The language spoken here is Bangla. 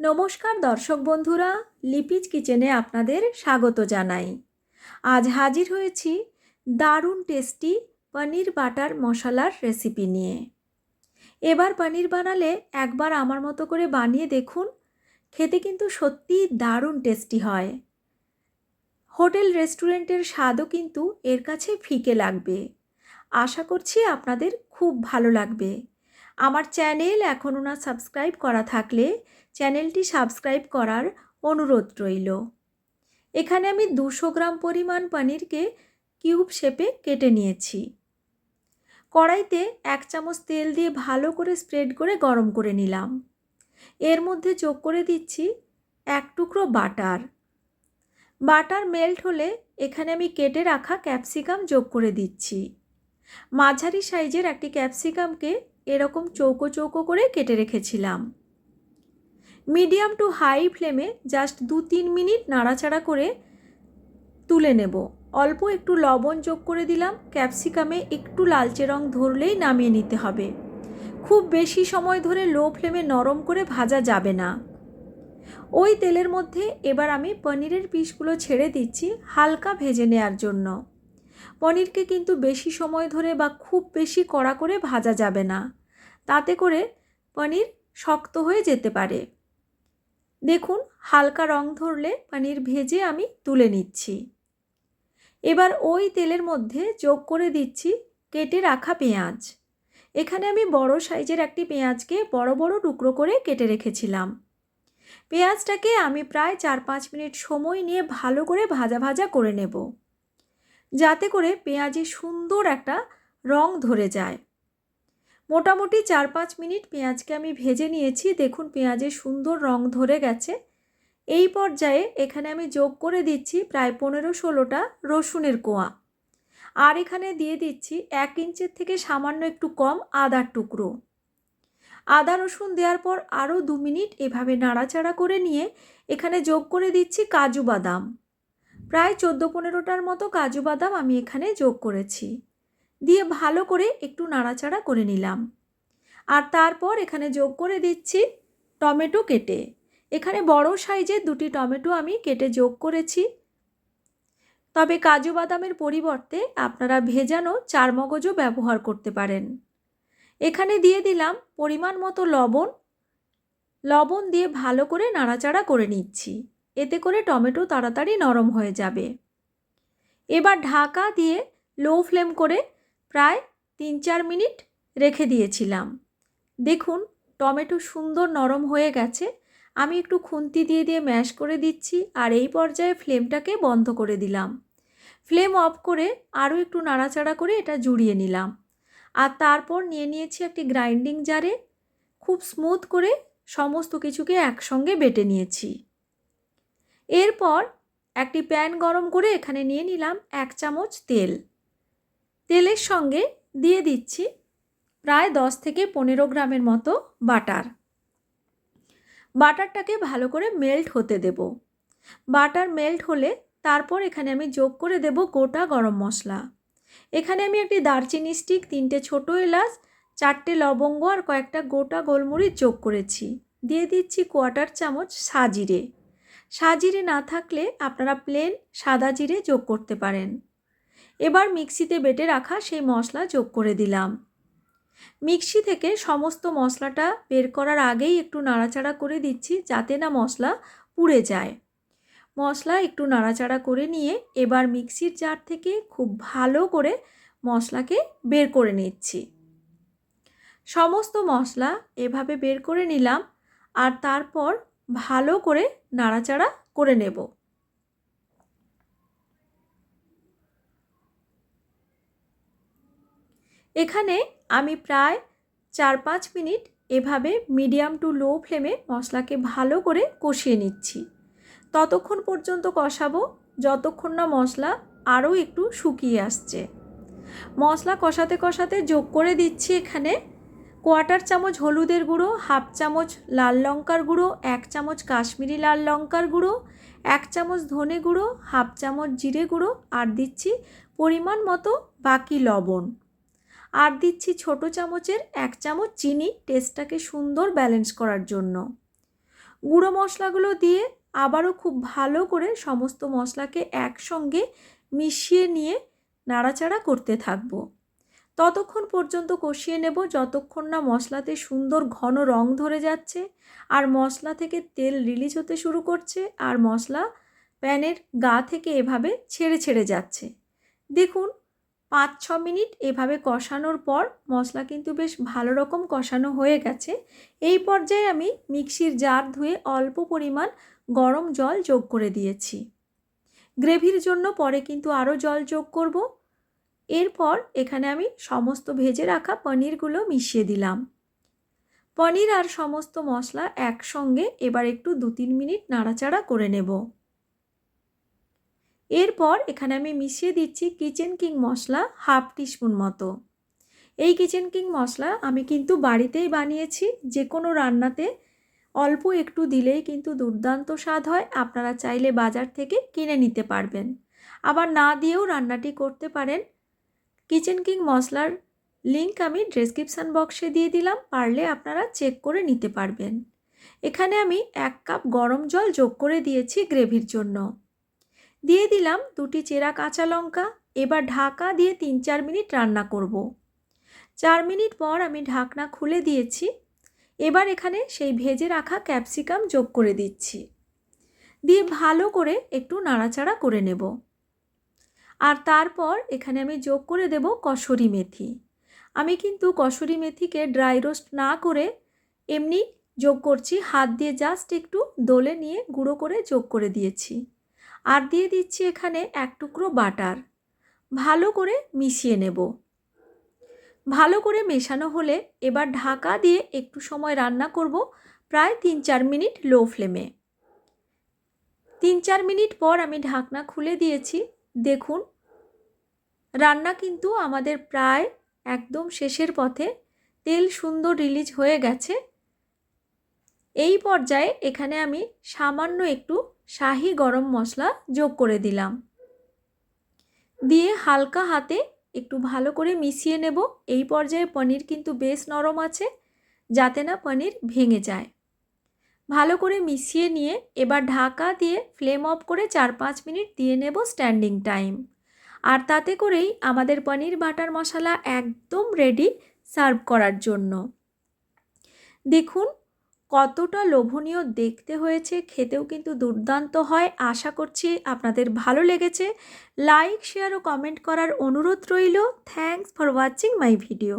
নমস্কার দর্শক বন্ধুরা, লিপিজ কিচেনে আপনাদের স্বাগত জানাই। আজ হাজির হয়েছি দারুণ টেস্টি পনির বাটার মশলার রেসিপি নিয়ে। এবার পনির বানালে একবার আমার মতো করে বানিয়ে দেখুন, খেতে কিন্তু সত্যিই দারুণ টেস্টি হয়। হোটেল রেস্টুরেন্টের স্বাদও কিন্তু এর কাছে ফিকে লাগবে। আশা করছি আপনাদের খুব ভালো লাগবে। আমার চ্যানেল এখনও না সাবস্ক্রাইব করা থাকলে চ্যানেলটি সাবস্ক্রাইব করার অনুরোধ রইল। এখানে আমি দুশো গ্রাম পরিমাণ পনিরকে কিউব শেপে কেটে নিয়েছি। কড়াইতে এক চামচ তেল দিয়ে ভালো করে স্প্রেড করে গরম করে নিলাম। এর মধ্যে যোগ করে দিচ্ছি এক টুকরো বাটার। বাটার মেল্ট হলে এখানে আমি কেটে রাখা ক্যাপসিকাম যোগ করে দিচ্ছি। মাঝারি সাইজের একটি ক্যাপসিকামকে এরকম চৌকো চৌকো করে কেটে রেখেছিলাম। মিডিয়াম টু হাই ফ্লেমে জাস্ট দু তিন মিনিট নাড়াচাড়া করে তুলে নেব। অল্প একটু লবণ যোগ করে দিলাম। ক্যাপসিকামে একটু লালচে রং ধরলেই নামিয়ে নিতে হবে। খুব বেশি সময় ধরে লো ফ্লেমে নরম করে ভাজা যাবে না। ওই তেলের মধ্যে এবার আমি পনিরের পিসগুলো ছেড়ে দিচ্ছি হালকা ভেজে নেওয়ার জন্য। পনিরকে কিন্তু বেশি সময় ধরে বা খুব বেশি কড়া করে ভাজা যাবে না। তাতে করে পনির শক্ত হয়ে যেতে পারে। দেখুন, হালকা রং ধরলে পনির ভেজে আমি তুলে নিচ্ছি। এবার ওই তেলের মধ্যে যোগ করে দিচ্ছি কেটে রাখা পেঁয়াজ। এখানে আমি বড় সাইজের একটি পেঁয়াজকে বড় বড় টুকরো করে কেটে রেখেছিলাম। পেঁয়াজটাকে আমি প্রায় চার পাঁচ মিনিট সময় নিয়ে ভালো করে ভাজা ভাজা করে নেব। যাতে করে পেঁয়াজে সুন্দর একটা রং ধরে যায়। মোটামুটি চার পাঁচ মিনিট পেঁয়াজকে আমি ভেজে নিয়েছি। দেখুন পেঁয়াজে সুন্দর রং ধরে গেছে। এই পর্যায়ে এখানে আমি যোগ করে দিচ্ছি প্রায় পনেরো ষোলোটা রসুনের কোয়া। আর এখানে দিয়ে দিচ্ছি এক ইঞ্চের থেকে সামান্য একটু কম আদার টুকরো। আদা, রসুন দেওয়ার পর আরও দু মিনিট এভাবে নাড়াচাড়া করে নিয়ে এখানে যোগ করে দিচ্ছি কাজু বাদাম। প্রায় চোদ্দ পনেরোটার মতো কাজু বাদাম আমি এখানে যোগ করেছি। দিয়ে ভালো করে একটু নাড়াচাড়া করে নিলাম। আর তারপর এখানে যোগ করে দিচ্ছি টমেটো কেটে। এখানে বড় সাইজের দুটি টমেটো আমি কেটে যোগ করেছি। তবে কাজু বাদামের পরিবর্তে আপনারা ভেজানো চার মগজও ব্যবহার করতে পারেন। এখানে দিয়ে দিলাম পরিমাণ মতো লবণ। লবণ দিয়ে ভালো করে নাড়াচাড়া করে নিচ্ছি। এতে করে টমেটো তাড়াতাড়ি নরম হয়ে যাবে। এবার ঢাকা দিয়ে লো ফ্লেম করে প্রায় তিন চার মিনিট রেখে দিয়েছিলাম। দেখুন, টমেটো সুন্দর নরম হয়ে গেছে। আমি একটু খুন্তি দিয়ে দিয়ে ম্যাশ করে দিচ্ছি আর এই পর্যায়ে ফ্লেমটাকে বন্ধ করে দিলাম। ফ্লেম অফ করে আরও একটু নাড়াচাড়া করে এটা জুড়িয়ে নিলাম। আর তারপর নিয়ে নিয়েছি একটি গ্রাইন্ডিং জারে। খুব স্মুথ করে সমস্ত কিছুকে একসঙ্গে বেটে নিয়েছি। এরপর একটি প্যান গরম করে এখানে নিয়ে নিলাম এক চামচ তেল। তেলের সঙ্গে দিয়ে দিচ্ছি প্রায় দশ থেকে পনেরো গ্রামের মতো বাটার। বাটারটাকে ভালো করে মেল্ট হতে দেব। বাটার মেল্ট হলে তারপর এখানে আমি যোগ করে দেব গোটা গরম মশলা। এখানে আমি একটি দারচিনি স্টিক, তিনটে ছোটো এলাচ, চারটে লবঙ্গ আর কয়েকটা গোটা গোলমরিচ যোগ করেছি। দিয়ে দিচ্ছি কোয়াটার চামচ সাজিরে। সাজিরে না থাকলে আপনারা প্লেন সাদা জিরে যোগ করতে পারেন। এবার মিক্সিতে বেটে রাখা সেই মশলা যোগ করে দিলাম। মিক্সি থেকে সমস্ত মশলাটা বের করার আগেই একটু নাড়াচাড়া করে দিচ্ছি যাতে না মশলা পুড়ে যায়। মশলা একটু নাড়াচাড়া করে নিয়ে এবার মিক্সির জার থেকে খুব ভালো করে মশলাকে বের করে নিচ্ছি। সমস্ত মশলা এভাবে বের করে নিলাম আর তারপর ভালো করে নাড়াচাড়া করে নেব। এখানে আমি প্রায় চার পাঁচ মিনিট এভাবে মিডিয়াম টু লো ফ্লেমে মশলাকে ভালো করে কষিয়ে নিচ্ছি। ততক্ষণ পর্যন্ত কষাবো, যতক্ষণ না মশলা আরও একটু শুকিয়ে আসছে। মশলা কষাতে কষাতে যোগ করে দিচ্ছি এখানে কোয়াটার চামচ হলুদের গুঁড়ো, হাফ চামচ লাল লঙ্কার গুঁড়ো, এক চামচ কাশ্মীরি লাল লঙ্কার গুঁড়ো, এক চামচ ধনে গুঁড়ো, হাফ চামচ জিরে গুঁড়ো আর দিচ্ছি পরিমাণ মতো বাকি লবণ। আর দিচ্ছি ছোট চামচের এক চামচ চিনি টেস্টটাকে সুন্দর ব্যালেন্স করার জন্য। গুঁড়ো মশলাগুলো দিয়ে আবারও খুব ভালো করে সমস্ত মশলাকে একসঙ্গে মিশিয়ে নিয়ে নাড়াচাড়া করতে থাকব। ততক্ষণ পর্যন্ত কষিয়ে নেব, যতক্ষণ না মশলাতে সুন্দর ঘন রং ধরে যাচ্ছে আর মশলা থেকে তেল রিলিজ হতে শুরু করছে আর মশলা প্যানের গা থেকে এভাবে ছেড়ে ছেড়ে যাচ্ছে। দেখুন পাঁচ ছ মিনিট এভাবে কষানোর পর মশলা কিন্তু বেশ ভালো রকম কষানো হয়ে গেছে। এই পর্যায়ে আমি মিক্সির জার ধুয়ে অল্প পরিমাণ গরম জল যোগ করে দিয়েছি। গ্রেভির জন্য পরে কিন্তু আরও জল যোগ করব। এরপর এখানে আমি সমস্ত ভেজে রাখা পনিরগুলো মিশিয়ে দিলাম। পনির আর সমস্ত মশলা একসঙ্গে এবার একটু দু তিন মিনিট নাড়াচাড়া করে নেব। এরপর এখানে আমি মিশিয়ে দিচ্ছি kitchen king masala half teaspoon মতো। এই কিচেন কিং মশলা আমি কিন্তু বাড়িতেই বানিয়েছি যে কোনো রান্নাতে। অল্প একটু দিলেই কিন্তু দুর্দান্ত স্বাদ হয়, আপনারা চাইলে বাজার থেকে কিনে নিতে পারবেন। আবার না দিয়েও রান্নাটি করতে পারেন কিচেন কিং মশলার লিঙ্ক আমি ডেসক্রিপশান বক্সে দিয়ে দিলাম, পারলে আপনারা চেক করে নিতে পারবেন। এখানে আমি এক কাপ গরম জল যোগ করে দিয়েছি গ্রেভির জন্য। দিয়ে দিলাম দুটি চেরা কাঁচা লঙ্কা, এবার ঢাকা দিয়ে তিন চার মিনিট রান্না করব। চার মিনিট পর আমি ঢাকনা খুলে দিয়েছি, এবার এখানে সেই ভেজে রাখা ক্যাপসিকাম যোগ করে দিচ্ছি। দিয়ে ভালো করে একটু নাড়াচাড়া করে নেব। আর তারপর এখানে আমি যোগ করে দেব কসুরি মেথি। আমি কিন্তু কসুরি মেথিকে ড্রাই রোস্ট না করে এমনি যোগ করছি, হাত দিয়ে জাস্ট একটু দোলে নিয়ে গুঁড়ো করে যোগ করে দিয়েছি। আর দিয়ে দিচ্ছি এখানে এক টুকরো বাটার। ভালো করে মিশিয়ে নেব। ভালো করে মেশানো হলে এবার ঢাকা দিয়ে একটু সময় রান্না করব প্রায় তিন চার মিনিট লো ফ্লেমে। তিন চার মিনিট পর আমি ঢাকনা খুলে দিয়েছি। দেখুন, রান্না কিন্তু আমাদের প্রায় একদম শেষের পথে। তেল সুন্দর রিলিজ হয়ে গেছে। এই পর্যায়ে এখানে আমি সামান্য একটু শাহি গরম মশলা যোগ করে দিলাম। দিয়ে হালকা হাতে একটু ভালো করে মিশিয়ে নেব। এই পর্যায়ে পনির কিন্তু বেশ নরম আছে, যাতে না পনির ভেঙে যায়। ভালো করে মিশিয়ে নিয়ে এবার ঢাকা দিয়ে ফ্লেম অফ করে চার পাঁচ মিনিট দিয়ে নেব স্ট্যান্ডিং টাইম আর তাতে করেই আমাদের পনির বাটার মশলা একদম রেডি সার্ভ করার জন্য। দেখুন, কতটা লোভনীয় দেখতে হয়েছে, খেতেও কিন্তু দুর্দান্ত হয়। আশা করছি আপনাদের ভালো লেগেছে। লাইক শেয়ার ও কমেন্ট করার অনুরোধ রইল। Thanks for watching my video